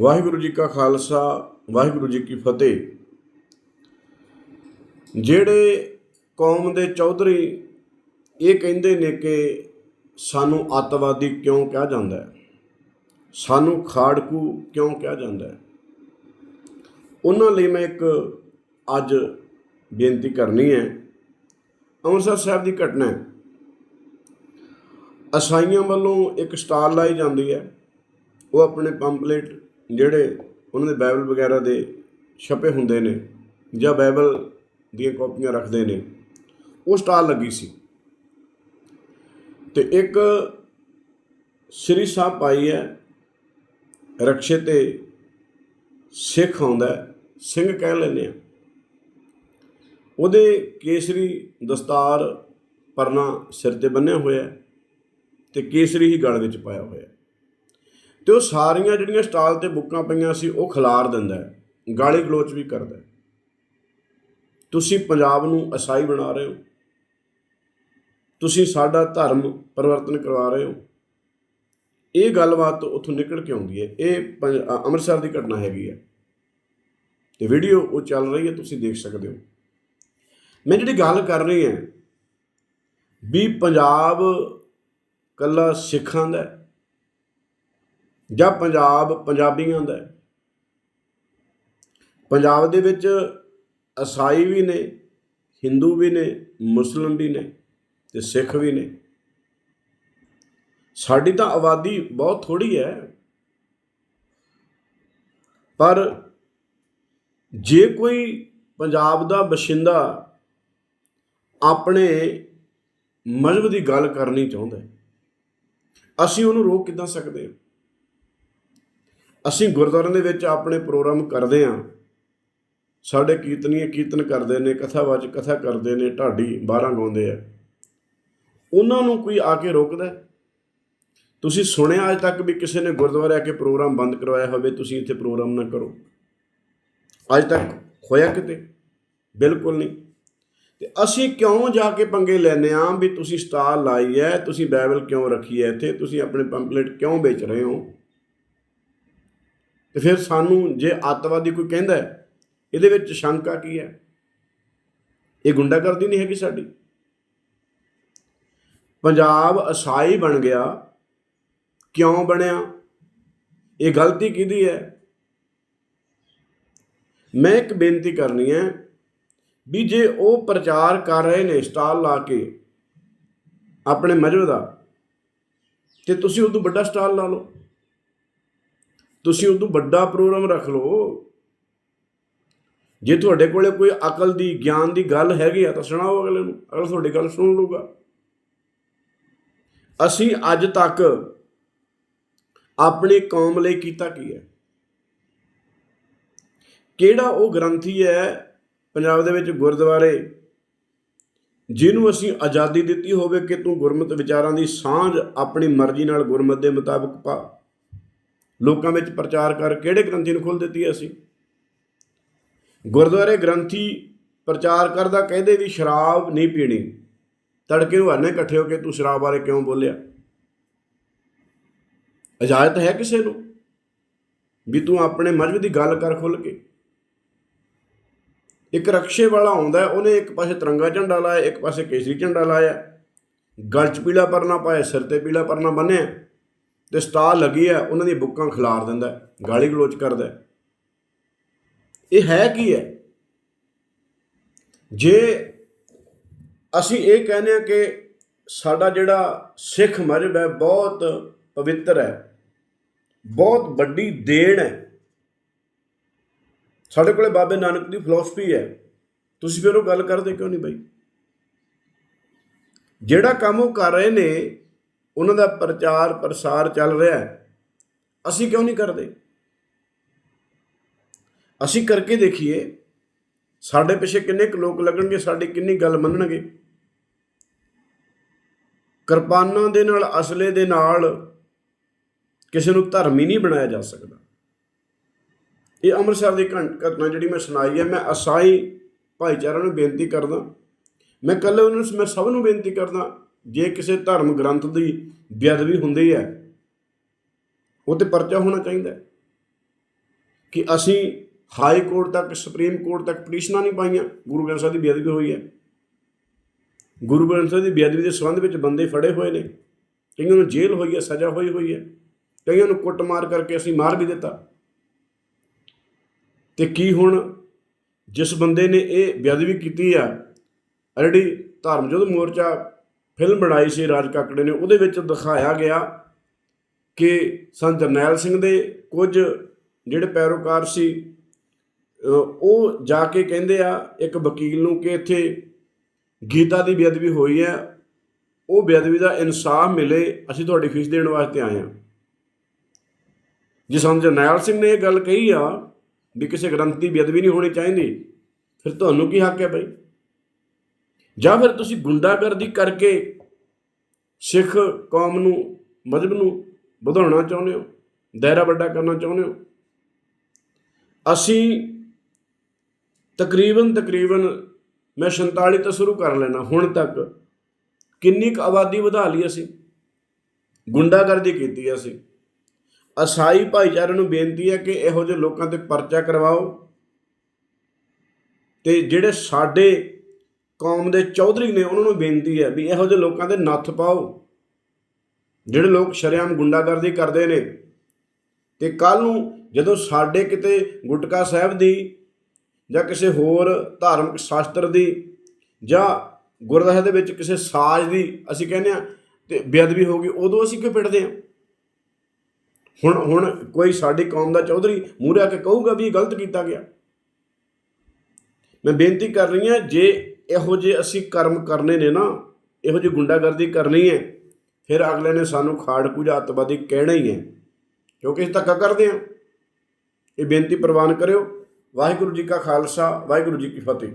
ਵਾਹਿਗੁਰੂ ਜੀ ਕਾ ਖਾਲਸਾ, ਵਾਹਿਗੁਰੂ ਜੀ ਕੀ ਫਤਿਹ। ਜਿਹੜੇ ਕੌਮ ਦੇ ਚੌਧਰੀ ਇਹ ਕਹਿੰਦੇ ਨੇ ਕਿ ਸਾਨੂੰ ਅੱਤਵਾਦੀ ਕਿਉਂ ਕਿਹਾ ਜਾਂਦਾ ਹੈ? ਸਾਨੂੰ ਖਾੜਕੂ ਕਿਉਂ ਕਿਹਾ ਜਾਂਦਾ ਹੈ? ਉਹਨਾਂ ਲਈ ਮੈਂ ਇੱਕ ਅੱਜ ਬੇਨਤੀ ਕਰਨੀ ਹੈ। ਅੰਮ੍ਰਿਤਸਰ ਸਾਹਿਬ ਦੀ ਘਟਨਾ ਹੈ। ਅਸਾਈਆਂ ਵੱਲੋਂ ਇੱਕ ਸਟਾਲ ਲਾਈ ਜਾਂਦੀ ਹੈ। ਉਹ ਆਪਣੇ ਪੰਪਲੇਟ ਜਿਹੜੇ ਉਹਨਾਂ ਦੇ ਬਾਈਬਲ ਵਗੈਰਾ ਦੇ ਛਪੇ ਹੁੰਦੇ ਨੇ ਜਾਂ ਬਾਈਬਲ ਦੀਆਂ ਕਾਪੀਆਂ ਰੱਖਦੇ ਨੇ, ਉਹ ਸਟਾਲ ਲੱਗੀ ਸੀ। ਤੇ ਇੱਕ ਸ੍ਰੀ ਸਾਹਿਬ ਪਾਈ ਹੈ, ਰਕਸ਼ੇ ਤੇ ਸਿੱਖ ਆਉਂਦਾ ਸਿੰਘ ਕਹਿ ਲੈਂਦੇ ਆ। ਉਹਦੇ ਕੇਸਰੀ ਦਸਤਾਰ ਪਰਨਾ ਸਿਰ ਤੇ ਬੰਨਿਆ ਹੋਇਆ ਹੈ ਤੇ ਕੇਸਰੀ ਹੀ ਗਲ ਵਿੱਚ ਪਾਇਆ ਹੋਇਆ ਤੇ ਉਹ ਸਾਰੀਆਂ ਜਿਹੜੀਆਂ ਸਟਾਲ ਤੇ ਬੁੱਕਾਂ ਪਈਆਂ ਸੀ, ਉਹ ਖਿਲਾਰ ਦਿੰਦਾ ਹੈ, ਗਾਲੀ ਗਲੋਚ ਵੀ ਕਰਦਾ ਹੈ। ਤੁਸੀਂ ਪੰਜਾਬ ਨੂੰ ਅਸਾਈ ਬਣਾ ਰਹੇ ਹੋ। ਤੁਸੀਂ ਸਾਡਾ ਧਰਮ ਪਰਿਵਰਤਨ ਕਰਵਾ ਰਹੇ ਹੋ। ਇਹ ਗੱਲਬਾਤ ਉੱਥੋਂ ਨਿਕਲ ਕੇ ਆਉਂਦੀ ਹੈ। ਇਹ ਪੰਜ- ਅੰਮ੍ਰਿਤਸਰ ਦੀ ਘਟਨਾ ਹੈਗੀ ਹੈ। ਤੇ ਵੀਡੀਓ ਉਹ ਚੱਲ ਰਹੀ ਹੈ, ਤੁਸੀਂ ਦੇਖ ਸਕਦੇ ਹੋ। ਮੈਂ ਜਿਹੜੀ ਗੱਲ ਕਰ ਰਹੀ ਹਾਂ, ਵੀ ਪੰਜਾਬ ਕੱਲਾ ਸਿੱਖਾਂ ਦਾ ਜਾਂ ਪੰਜਾਬ ਪੰਜਾਬੀਆਂ ਦਾ ਹੈ। ਪੰਜਾਬ ਦੇ ਵਿੱਚ ਈਸਾਈ ਵੀ ਨੇ, ਹਿੰਦੂ ਵੀ ਨੇ, ਮੁਸਲਮ ਵੀ ਨੇ ਤੇ ਸਿੱਖ ਵੀ ਨੇ। ਸਾਡੀ ਤਾਂ ਆਬਾਦੀ ਬਹੁਤ ਥੋੜੀ ਹੈ। ਪਰ ਜੇ ਕੋਈ ਪੰਜਾਬ ਦਾ ਬਸ਼ਿੰਦਾ ਆਪਣੇ ਮਜ਼ਹਬ ਦੀ ਗੱਲ ਕਰਨੀ ਚਾਹੁੰਦਾ ਅਸੀਂ ਉਹਨੂੰ ਰੋਕ ਕਿੱਦਾਂ ਸਕਦੇ ਹਾਂ? ਅਸੀਂ ਗੁਰਦੁਆਰਿਆਂ ਦੇ ਵਿੱਚ ਆਪਣੇ ਪ੍ਰੋਗਰਾਮ ਕਰਦੇ ਹਾਂ। ਸਾਡੇ ਕੀਰਤਨੀਏ ਕੀਰਤਨ ਕਰਦੇ ਨੇ ਕਥਾਵਾਚ ਕਥਾ ਕਰਦੇ ਨੇ, ਢਾਡੀ ਬਾਰਾਂ ਗਾਉਂਦੇ ਆ। ਉਹਨਾਂ ਨੂੰ ਕੋਈ ਆ ਕੇ ਰੋਕਦਾ ਤੁਸੀਂ ਸੁਣਿਆ ਅੱਜ ਤੱਕ ਵੀ ਕਿਸੇ ਨੇ ਗੁਰਦੁਆਰੇ ਆ ਕੇ ਪ੍ਰੋਗਰਾਮ ਬੰਦ ਕਰਵਾਇਆ ਹੋਵੇ, ਤੁਸੀਂ ਇੱਥੇ ਪ੍ਰੋਗਰਾਮ ਨਾ ਕਰੋ। ਅੱਜ ਤੱਕ ਹੋਇਆ ਕਿਤੇ? ਬਿਲਕੁਲ ਨਹੀਂ। ਤੇ ਅਸੀਂ ਕਿਉਂ ਜਾ ਕੇ ਪੰਗੇ ਲੈਨੇ ਆ ਵੀ ਤੁਸੀਂ ਸਟਾਲ ਲਾਈ ਹੈ, ਤੁਸੀਂ ਬਾਈਬਲ ਕਿਉਂ ਰੱਖੀ ਹੈ ਇੱਥੇ? ਤੁਸੀਂ ਆਪਣੇ ਪੰਪਲੇਟ ਕਿਉਂ ਵੇਚ ਰਹੇ ਹੋ? ਤੇ ਫਿਰ ਸਾਨੂੰ ਜੇ ਅੱਤਵਾਦੀ ਕੋਈ ਕਹਿੰਦਾ ਇਹਦੇ ਵਿੱਚ ਸ਼ੰਕਾ ਕੀ ਹੈ? ਇਹ ਗੁੰਡਾਗਰਦੀ ਨਹੀਂ ਹੈਗੀ ਸਾਡੀ। ਪੰਜਾਬ ਅਸਾਈ ਬਣ ਗਿਆ। ਕਿਉਂ ਬਣਿਆ? ਇਹ ਗਲਤੀ ਕਿਹਦੀ ਹੈ? ਮੈਂ ਇੱਕ ਬੇਨਤੀ ਕਰਨੀ ਹੈ ਵੀ ਜੇ ਉਹ ਪ੍ਰਚਾਰ ਕਰ ਰਹੇ ਨੇ ਸਟਾਲ ਲਾ ਕੇ ਆਪਣੇ ਮਜ਼ਹਬ ਦਾ, ਤੇ ਤੁਸੀਂ ਉਦੋਂ ਵੱਡਾ ਸਟਾਲ ਲਾ ਲਓ। ਤੁਸੀਂ ਉਦੋਂ ਵੱਡਾ ਪ੍ਰੋਗਰਾਮ ਰੱਖ ਲਓ। ਜੇ ਤੁਹਾਡੇ ਕੋਲੇ ਕੋਈ ਅਕਲ ਦੀ, ਗਿਆਨ ਦੀ ਗੱਲ ਹੈਗੀ ਆ ਤਾਂ ਸੁਣਾਓ ਅਗਲੇ ਨੂੰ। ਅਗਲਾ ਤੁਹਾਡੀ ਗੱਲ ਸੁਣ ਲਊਗਾ। ਅਸੀਂ ਅੱਜ ਤੱਕ ਆਪਣੀ ਕੌਮ ਲਈ ਕੀਤਾ ਕੀ ਹੈ? ਕਿਹੜਾ ਉਹ ਗ੍ਰੰਥੀ ਹੈ ਪੰਜਾਬ ਦੇ ਵਿੱਚ ਗੁਰਦੁਆਰੇ ਜਿਹਨੂੰ ਅਸੀਂ ਆਜ਼ਾਦੀ ਦਿੱਤੀ ਹੋਵੇ ਕਿ ਤੂੰ ਗੁਰਮਤਿ ਵਿਚਾਰਾਂ ਦੀ ਸਾਂਝ ਆਪਣੀ ਮਰਜ਼ੀ ਨਾਲ ਗੁਰਮਤ ਦੇ ਮੁਤਾਬਕ ਪਾ। ਲੋਕਾਂ ਵਿੱਚ ਪ੍ਰਚਾਰ ਕਰ ਕਿਹੜੇ ਗ੍ਰੰਥੀ ਨੂੰ ਖੋਲ ਦਿੱਤੀ ਹੈ ਅਸੀਂ? ਗੁਰਦੁਆਰੇ ਗ੍ਰੰਥੀ ਪ੍ਰਚਾਰ ਕਰਦਾ ਕਹਿੰਦੇ ਵੀ ਸ਼ਰਾਬ ਨਹੀਂ ਪੀਣੀ। ਤੜਕੇ ਨੂੰ ਹਰਨੇ ਇਕੱਠੇ ਹੋ ਕੇ ਤੂੰ ਸ਼ਰਾਬ ਬਾਰੇ ਕਿਉਂ ਬੋਲਿਆ? ਇਜਾਜ਼ਤ ਹੈ ਕਿਸੇ ਨੂੰ? ਵੀ ਤੂੰ ਆਪਣੇ ਮਜ਼ਹਬ ਦੀ ਗੱਲ ਕਰ ਖੁੱਲ ਕੇ। ਇੱਕ ਰਕਸ਼ੇ ਵਾਲਾ ਆਉਂਦਾ, ਉਹਨੇ ਇੱਕ ਪਾਸੇ ਤਿਰੰਗਾ ਝੰਡਾ ਲਾਇਆ, ਇੱਕ ਪਾਸੇ ਕੇਸਰੀ ਝੰਡਾ ਲਾਇਆ। ਗਲ 'ਚ ਪੀਲਾ ਪਰਨਾ ਪਾਇਆ, ਸਿਰ ਤੇ ਪੀਲਾ ਪਰਨਾ ਬੰਨਿਆ। ਤੇ ਸਟਾਲ ਲੱਗੀ ਹੈ, ਉਹਨਾਂ ਦੀਆਂ ਬੁੱਕਾਂ ਖਿਲਾਰ ਦਿੰਦਾ ਗਾਲੀ ਗਲੋਚ ਕਰਦਾ ਇਹ ਹੈ ਕੀ ਹੈ? ਜੇ ਅਸੀਂ ਇਹ ਕਹਿੰਦੇ ਹਾਂ ਕਿ ਸਾਡਾ ਜਿਹੜਾ ਸਿੱਖ ਮਜ਼ਹਬ ਹੈ, ਬਹੁਤ ਪਵਿੱਤਰ ਹੈ, ਬਹੁਤ ਵੱਡੀ ਦੇਣ ਹੈ। ਸਾਡੇ ਕੋਲੇ ਬਾਬੇ ਨਾਨਕ ਦੀ ਫਿਲਾਸਫੀ ਹੈ। ਤੁਸੀਂ ਫਿਰ ਉਹ ਗੱਲ ਕਰਦੇ ਕਿਉਂ ਨਹੀਂ ਬਾਈ? ਜਿਹੜਾ ਕੰਮ ਉਹ ਕਰ ਰਹੇ ਨੇ ਉਹਨਾਂ ਦਾ ਪ੍ਰਚਾਰ ਪ੍ਰਸਾਰ ਚੱਲ ਰਿਹਾ ਹੈ। ਅਸੀਂ ਕਿਉਂ ਨਹੀਂ ਕਰਦੇ? ਅਸੀਂ ਕਰਕੇ ਦੇਖੀਏ, ਸਾਡੇ ਪਿੱਛੇ ਕਿੰਨੇ ਕੁ ਲੋਕ ਲੱਗਣਗੇ, ਸਾਡੀ ਕਿੰਨੀ ਗੱਲ ਮੰਨਣਗੇ। ਕਿਰਪਾਨਾਂ ਦੇ ਨਾਲ, ਅਸਲੇ ਦੇ ਨਾਲ ਕਿਸੇ ਨੂੰ ਧਰਮੀ ਨਹੀਂ ਬਣਾਇਆ ਜਾ ਸਕਦਾ। ਇਹ ਅੰਮ੍ਰਿਤਸਰ ਦੀ ਘੰ- ਘਟਨਾ ਜਿਹੜੀ ਮੈਂ ਸੁਣਾਈ ਹੈ, ਮੈਂ ਅਸਾਈ ਭਾਈਚਾਰਾ ਨੂੰ ਬੇਨਤੀ ਕਰਦਾ। ਮੈਂ ਕੱਲੇ ਉਹਨਾਂ ਨੂੰ, ਮੈਂ ਸਭ ਨੂੰ ਬੇਨਤੀ ਕਰਦਾ ਜੇ ਕਿਸੇ ਧਰਮ ਗ੍ਰੰਥ ਦੀ ਬੇਅਦਬੀ ਹੁੰਦੀ ਹੈ, ਉਹ ਤੇ ਪਰਚਾ ਹੋਣਾ ਚਾਹੀਦਾ ਕਿ ਅਸੀਂ ਹਾਈ ਕੋਰਟ ਤੱਕ, ਸੁਪਰੀਮ ਕੋਰਟ ਤੱਕ ਪਟੀਸ਼ਨਾਂ ਨਹੀਂ ਪਾਈਆਂ, ਗੁਰੂ ਗ੍ਰੰਥ ਸਾਹਿਬ ਦੀ ਬੇਅਦਬੀ ਹੋਈ ਹੈ। ਗੁਰੂ ਗ੍ਰੰਥ ਸਾਹਿਬ ਦੀ ਬੇਅਦਬੀ ਦੇ ਸੰਬੰਧ ਵਿੱਚ ਬੰਦੇ ਫੜੇ ਹੋਏ ਨੇ। ਕਈਆਂ ਨੂੰ ਜੇਲ੍ਹ ਹੋਈ ਹੈ, ਸਜ਼ਾ ਹੋਈ ਹੋਈ ਹੈ। ਕਈਆਂ ਨੂੰ ਕੁੱਟਮਾਰ ਕਰਕੇ ਅਸੀਂ ਮਾਰ ਵੀ ਦਿੱਤਾ। ਤੇ ਕੀ ਹੁਣ ਜਿਸ ਬੰਦੇ ਨੇ ਇਹ ਬੇਅਦਬੀ ਕੀਤੀ ਆ ਆਲਰੇਡੀ ਧਰਮ ਯੁੱਧ ਮੋਰਚਾ ਫਿਲਮ ਬਣਾਈ ਸੀ ਰਾਜ ਕਾਕੜੇ ਨੇ, ਉਹਦੇ ਵਿੱਚ ਦਿਖਾਇਆ ਗਿਆ ਕਿ ਸੰਤ ਜਰਨੈਲ ਸਿੰਘ ਦੇ ਕੁਝ ਜਿਹੜੇ ਪੈਰੋਕਾਰ ਸੀ ਉਹ ਜਾ ਕੇ ਕਹਿੰਦੇ ਆ ਇੱਕ ਵਕੀਲ ਨੂੰ ਕਿ ਇੱਥੇ ਗੀਤਾ ਦੀ ਬੇਅਦਬੀ ਹੋਈ ਹੈ, ਉਹ ਬੇਅਦਬੀ ਦਾ ਇਨਸਾਫ ਮਿਲੇ, ਅਸੀਂ ਤੁਹਾਡੀ ਫੀਸ ਦੇਣ ਵਾਸਤੇ ਆਏ ਹਾਂ। ਜੇ ਸੰਤ ਜਰਨੈਲ ਸਿੰਘ ਨੇ ਇਹ ਗੱਲ ਕਹੀ ਆ ਵੀ ਕਿਸੇ ਗ੍ਰੰਥ ਦੀ ਬੇਅਦਬੀ ਨਹੀਂ ਹੋਣੀ ਚਾਹੀਦੀ, ਫਿਰ ਤੁਹਾਨੂੰ ਕੀ ਹੱਕ ਹੈ ਬਈ? ਜਾਂ ਫਿਰ ਤੁਸੀਂ ਗੁੰਡਾਗਰਦੀ ਕਰਕੇ ਸਿੱਖ ਕੌਮ ਨੂੰ, ਮਜ਼ਹਬ ਨੂੰ ਵਧਾਉਣਾ ਚਾਹੁੰਦੇ ਹੋ, ਦਾਇਰਾ ਵੱਡਾ ਕਰਨਾ ਚਾਹੁੰਦੇ ਹੋ? ਅਸੀਂ ਤਕਰੀਬਨ ਤਕਰੀਬਨ ਮੈਂ 47 ਤੋਂ ਸ਼ੁਰੂ ਕਰ ਲੈਣਾ ਹੁਣ ਤੱਕ ਕਿੰਨੀ ਕੁ ਆਬਾਦੀ ਵਧਾ ਲਈ ਅਸੀਂ? ਗੁੰਡਾਗਰਦੀ ਕੀਤੀ ਅਸੀਂ। ਅਸਾਈ ਭਾਈਚਾਰੇ ਨੂੰ ਬੇਨਤੀ ਹੈ ਕਿ ਇਹੋ ਜਿਹੇ ਲੋਕਾਂ ਤੇ ਪਰਚਾ ਕਰਵਾਓ ਤੇ ਜਿਹੜੇ ਸਾਡੇ ਕੌਮ ਦੇ ਚੌਧਰੀ ਨੇ ਉਹਨਾਂ ਨੂੰ ਬੇਨਤੀ ਹੈ ਵੀ ਇਹੋ ਜਿਹੇ ਲੋਕਾਂ ਦੇ ਨੱਥ ਪਾਓ। ਜਿਹੜੇ ਲੋਕ ਸ਼ਰੇਆਮ ਗੁੰਡਾਗਰਦੀ ਕਰਦੇ ਨੇ। ਤੇ ਕੱਲ ਨੂੰ ਜਦੋਂ ਸਾਡੇ ਕਿਤੇ ਗੁਟਕਾ ਸਾਹਿਬ ਦੀ ਜਾਂ ਕਿਸੇ ਹੋਰ ਧਾਰਮਿਕ ਸ਼ਾਸਤਰ ਦੀ ਜਾਂ ਗੁਰਦੁਆਰੇ ਦੇ ਵਿੱਚ ਕਿਸੇ ਸਾਜ਼ ਦੀ ਅਸੀਂ ਕਹਿੰਦੇ ਆ ਤੇ ਬੇਅਦਬੀ ਹੋ ਗਈ, ਉਦੋਂ ਅਸੀਂ ਕਿਉਂ ਪਿੱਟਦੇ ਆ ਹੁਣ ਹੁਣ ਕੋਈ ਸਾਡੀ ਕੌਮ ਦਾ ਚੌਧਰੀ ਮੂਹਰੇ ਆ ਕੇ ਕਹੂਗਾ ਵੀ ਇਹ ਗਲਤ ਕੀਤਾ ਗਿਆ। ਮੈਂ ਬੇਨਤੀ ਕਰ ਰਹੀ ਹਾਂ, ਜੇ ਇਹੋ ਜਿਹੇ ਅਸੀਂ ਕਰਮ ਕਰਨੇ ਨੇ ਨਾ, ਇਹੋ ਜਿਹੀ ਗੁੰਡਾਗਰਦੀ ਕਰਨੀ ਹੈ, ਫਿਰ ਅਗਲੇ ਨੇ ਸਾਨੂੰ ਖਾੜਕੂ ਜਾਂ ਅੱਤਵਾਦੀ ਕਹਿਣਾ ਹੀ ਹੈ, ਕਿਉਂਕਿ ਅਸੀਂ ਧੱਕਾ ਕਰਦੇ ਹਾਂ। ਇਹ ਬੇਨਤੀ ਪ੍ਰਵਾਨ ਕਰਿਓ, ਵਾਹਿਗੁਰੂ ਜੀ ਕਾ ਖਾਲਸਾ, ਵਾਹਿਗੁਰੂ ਜੀ ਕੀ ਫਤਿਹ।